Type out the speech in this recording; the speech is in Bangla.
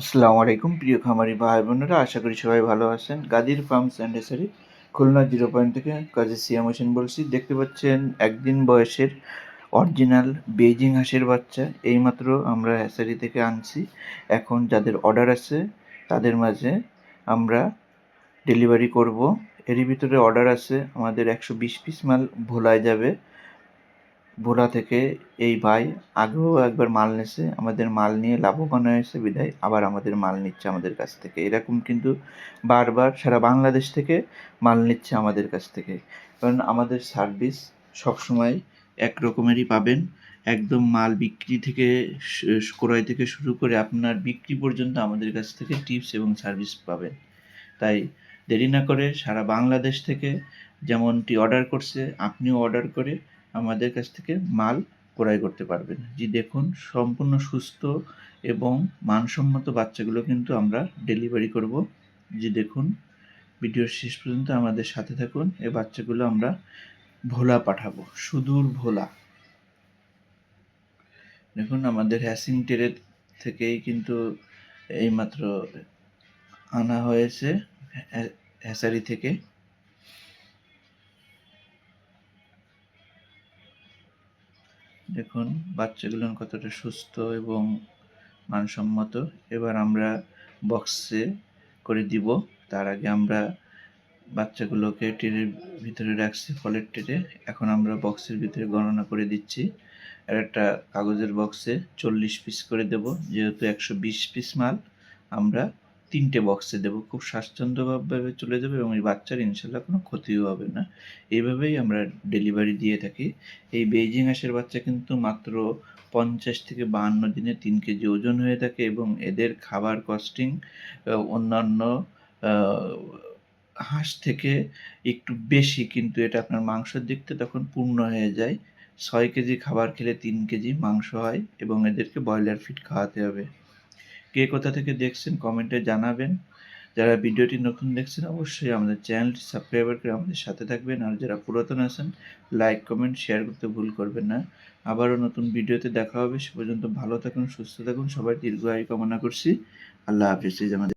আসসালামু আলাইকুম, প্রিয় খামারি ভাই বোনেরা, আশা করি সবাই ভালো আছেন। Gadir farms and hatchery Khulna zero point থেকে কাজী সিয়াম হোসেন বলছি। দেখতে পাচ্ছেন, একদিন বয়সের অরিজিনাল বেজিং হাঁসের বাচ্চা। এইমাত্র আমরা হ্যাসারি থেকে আনছি। এখন যাদের অর্ডার আছে, তাদের মাঝে আমরা ডেলিভারি করব। এরই ভিতরে অর্ডার আছে, আমাদের একশো বিশ পিস মাল ভোলায় যাবে। ভোলা থেকে এই ভাই আগেও একবার মাল নিয়েছে আমাদের মাল নিয়ে লাভবান হয়েছে, বিদায়। আবার আমাদের মাল নিচ্ছে আমাদের কাছ থেকে। এরকম কিন্তু বারবার সারা বাংলাদেশ থেকে মাল নিচ্ছে আমাদের কাছ থেকে। কারণ আমাদের সার্ভিস সবসময় এক রকমেরই পাবেন। একদম মাল বিক্রি থেকে ক্রয় থেকে শুরু করে আপনার বিক্রি পর্যন্ত আমাদের কাছ থেকে টিপস এবং সার্ভিস পাবেন। তাই দেরি না করে সারা বাংলাদেশ থেকে যেমনটি অর্ডার করছে, আপনিও অর্ডার করে আমাদের কাছ থেকে মাল ক্রয় করতে পারবেন। জি, দেখুন, সম্পূর্ণ সুস্থ এবং মানসম্মত বাচ্চাগুলো কিন্তু আমরা ডেলিভারি করব। জি, দেখুন, ভিডিওর শেষ পর্যন্ত আমাদের সাথে থাকুন এই বাচ্চাগুলো আমরা ভোলা পাঠাবো, সুদূর ভোলা। দেখুন, আমাদের হ্যাসিং টেরে থেকেই কিন্তু এইমাত্র আনা হয়েছে হ্যাসারি থেকে। দেখুন, বাচ্চাগুলো কতটা সুস্থ এবং মানসম্মত। এবার আমরা বক্সে করে দিব। তার আগে আমরা বাচ্চাগুলোকে ট্রেনের ভিতরে রাখছি, ফলের ট্রেনে এখন আমরা বক্সের ভিতরে গণনা করে দিচ্ছি। আর একটা কাগজের বক্সে চল্লিশ পিস করে দেব, যেহেতু একশো বিশ পিস মাল। আমরা তিনটে বক্সে দেবো। খুব স্বাচ্ছন্দ্যভাবে চলে যাবে এবং এই বাচ্চার ইনশাল্লাহ কোনো ক্ষতিও হবে না। এইভাবেই আমরা ডেলিভারি দিয়ে থাকি। এই বেইজিং হাঁসের বাচ্চা কিন্তু মাত্র পঞ্চাশ থেকে বাহান্ন দিনে তিন কেজি ওজন হয়ে থাকে এবং এদের খাবার কস্টিং অন্যান্য হাঁস থেকে একটু বেশি কিন্তু এটা আপনার মাংসের দিক থেকে তখন পূর্ণ হয়ে যায়। ছয় কেজি খাবার খেলে তিন কেজি মাংস হয় এবং এদেরকে ব্রয়লার ফিড খাওয়াতে হবে। কে কোথা থেকে দেখছেন কমেন্টে জানাবেন। যারা ভিডিওটি নতুন দেখছেন, অবশ্যই আমাদের চ্যানেলটি সাবস্ক্রাইব করে আমাদের সাথে থাকবেন। আর যারা পুরাতন আছেন, লাইক, কমেন্ট, শেয়ার করতে ভুল করবেন না। আবারও নতুন ভিডিওতে দেখা হবে। সে পর্যন্ত ভালো থাকুন, সুস্থ থাকুন। সবাই দীর্ঘ আয় কামনা করছি। আল্লাহ হাফিজ। আমাদের